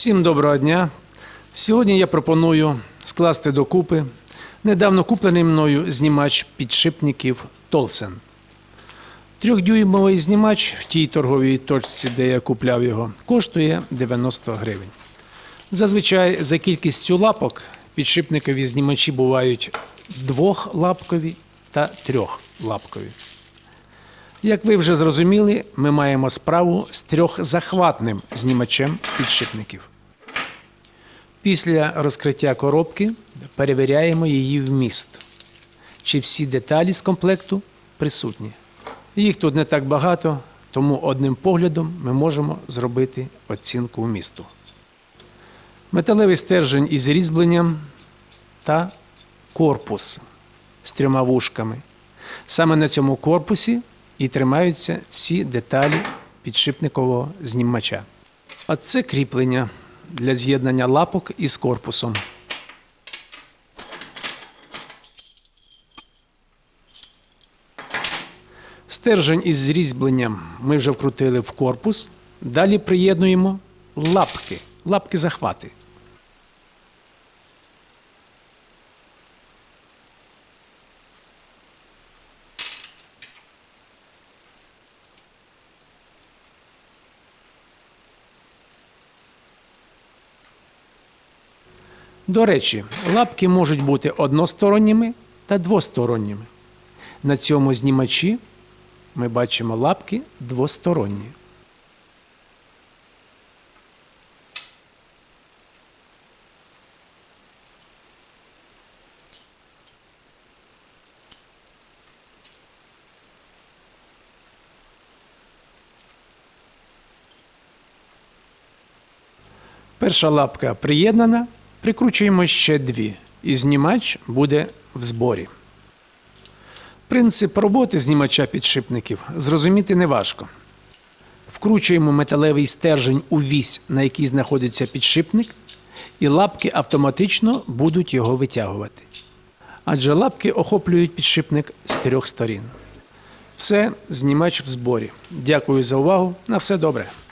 Всім доброго дня. Сьогодні я пропоную скласти докупи недавно куплений мною знімач підшипників Толсен. Трьохдюймовий знімач в тій торговій точці, де я купляв його, коштує 90 гривень. Зазвичай за кількістю лапок підшипникові знімачі бувають двохлапкові та трьохлапкові. Як ви вже зрозуміли, ми маємо справу з трьохзахватним знімачем підшипників. Після розкриття коробки перевіряємо її вміст. Чи всі деталі з комплекту присутні. Їх тут не так багато, тому одним поглядом ми можемо зробити оцінку вмісту. Металевий стержень із різьбленням та корпус з трьома вушками. Саме на цьому корпусі і тримаються всі деталі підшипникового знімача. А це кріплення для з'єднання лапок із корпусом. Стержень із зрізьбленням ми вже вкрутили в корпус. Далі приєднуємо лапки, лапки захвати. До речі, лапки можуть бути односторонніми та двосторонніми. На цьому знімачі ми бачимо лапки двосторонні. Перша лапка приєднана, прикручуємо ще дві, і знімач буде в зборі. Принцип роботи знімача підшипників зрозуміти неважко. Вкручуємо металевий стержень у вісь, на якій знаходиться підшипник, і лапки автоматично будуть його витягувати. Адже лапки охоплюють підшипник з трьох сторін. Все, знімач в зборі. Дякую за увагу. На все добре.